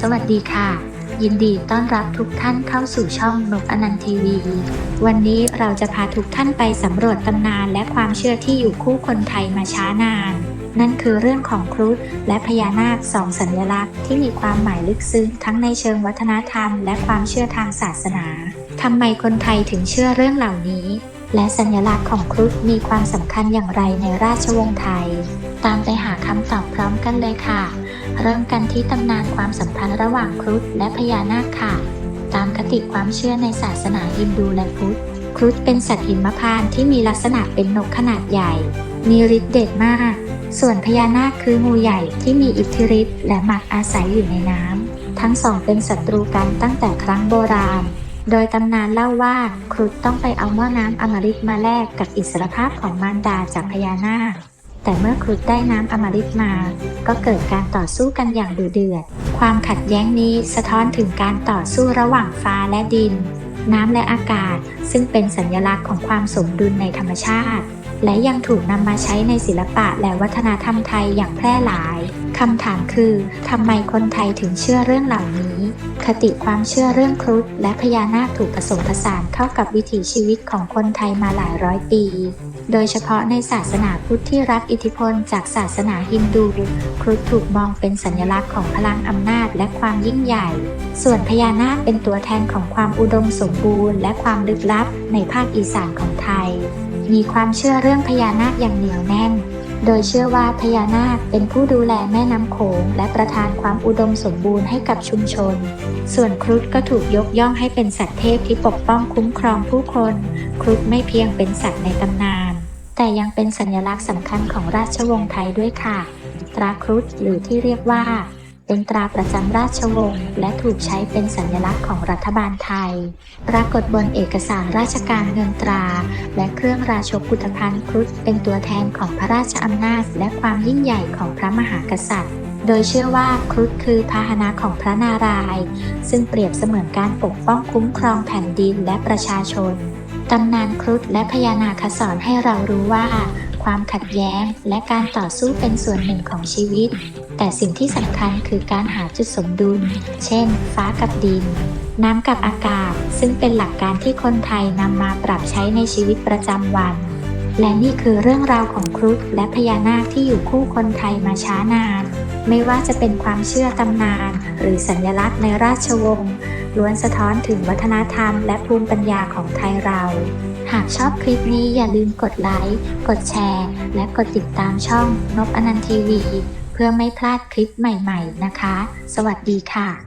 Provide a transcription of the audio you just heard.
สวัสดีค่ะ ยินดีต้อนรับทุกท่านเข้าสู่ช่องนกอนันต์ทีวี วันนี้เราจะพาทุกท่านไปสำรวจตำนานและความเชื่อที่อยู่คู่คนไทยมาช้านาน นั่นคือเรื่องของครุฑและพญานาคสองสัญลักษณ์ที่มีความหมายลึกซึ้งทั้งในเชิงวัฒนธรรม และความเชื่อทางศาสนาทำไมคนไทยถึงเชื่อเรื่องเหล่านี้ และสัญลักษณ์ของครุฑมีความสำคัญอย่างไรในราชวงศ์ไทย ตามไปหาคำตอบพร้อมกันเลยค่ะ เริ่มกันที่ตำนานความสัมพันธ์ระหว่างครุฑและพญานาคค่ะ ตามคติความเชื่อในศาสนาฮินดูและพุทธ ครุฑเป็นสัตว์หิมพานต์ที่มีลักษณะเป็นนกขนาดใหญ่ มีฤทธิ์เดชมาก ส่วนพญานาคคืองูใหญ่ที่มีอิทธิฤทธิ์และมักอาศัยอยู่ในน้ำ ทั้งสองเป็นศัตรูกันตั้งแต่ครั้งโบราณ โดยตำนานเล่าว่าครุฑต้องไปเอาหม้อน้ำอมฤตมาแลกกับอิสรภาพของมารดาจากพญานาค แต่เมื่อครุฑได้น้ำอมฤตมา ก็เกิดการต่อสู้กันอย่างดุเดือด ความขัดแย้งนี้สะท้อนถึงการต่อสู้ระหว่างฟ้าและดิน น้ำและอากาศ ซึ่งเป็นสัญลักษณ์ของความสมดุลในธรรมชาติ และยังถูกนำมาใช้ในศิลปะและวัฒนธรรมไทยอย่างแพร่หลายคำถามคือทำไมคนไทยถึงเชื่อเรื่องเหล่านี้ คติความเชื่อเรื่องครุฑและพญานาคถูกผสมผสานเข้ากับวิถีชีวิตของคนไทยมาหลายร้อยปี โดยเฉพาะในศาสนาพุทธที่รับอิทธิพลจากศาสนาฮินดู ครุฑถูกมองเป็นสัญลักษณ์ของพลังอำนาจและความยิ่งใหญ่ ส่วนพญานาคเป็นตัวแทนของความอุดมสมบูรณ์ และความลึกลับในภาคอีสานของไทย มีความเชื่อเรื่องพญานาคอย่างเหนียวแน่น โดยเชื่อว่าพญานาคเป็นผู้ดูแลแม่น้ำโขงและประทานความอุดมสมบูรณ์ให้กับชุมชน ส่วนครุฑก็ถูกยกย่องให้เป็นสัตว์เทพที่ปกป้องคุ้มครองผู้คน ครุฑไม่เพียงเป็นสัตว์ในตำนาน แต่ยังเป็นสัญลักษณ์สำคัญของราชวงศ์ไทยด้วยค่ะ ตราครุฑหรือที่เรียกว่า เป็นตราประจำราชวงศ์และถูกใช้เป็นสัญลักษณ์ของรัฐบาลไทย ปรากฏบนเอกสารราชการเงินตรา และเครื่องราชกุฏภัณฑ์ครุฑเป็นตัวแทนของพระราชอำนาจ และความยิ่งใหญ่ของพระมหากษัตริย์โดยเชื่อว่าครุฑคือพาหนะของพระนารายณ์ซึ่งเปรียบเสมือนการปกป้องคุ้มครองแผ่นดินและประชาชน ตำนานครุฑและพญานาคสอนให้เรารู้ว่า ความขัดแย้งและการต่อสู้เป็นส่วนหนึ่งของชีวิต แต่สิ่งที่สำคัญคือการหาจุดสมดุล เช่น ฟ้ากับดิน น้ำกับอากาศ ซึ่งเป็นหลักการที่คนไทยนำมาปรับใช้ในชีวิตประจำวัน และนี่คือเรื่องราวของครุฑและพญานาคที่อยู่คู่คนไทยมาช้านาน ไม่ว่าจะเป็นความเชื่อตำนาน หรือสัญลักษณ์ในราชวงศ์ ล้วนสะท้อนถึงวัฒนธรรมและภูมิปัญญาของไทยเรา หากชอบคลิปนี้อย่าลืมกดไลค์ กดแชร์ และกดติดตามช่องนบอนันทีวี เพื่อไม่พลาดคลิปใหม่ ๆ นะคะ สวัสดีค่ะ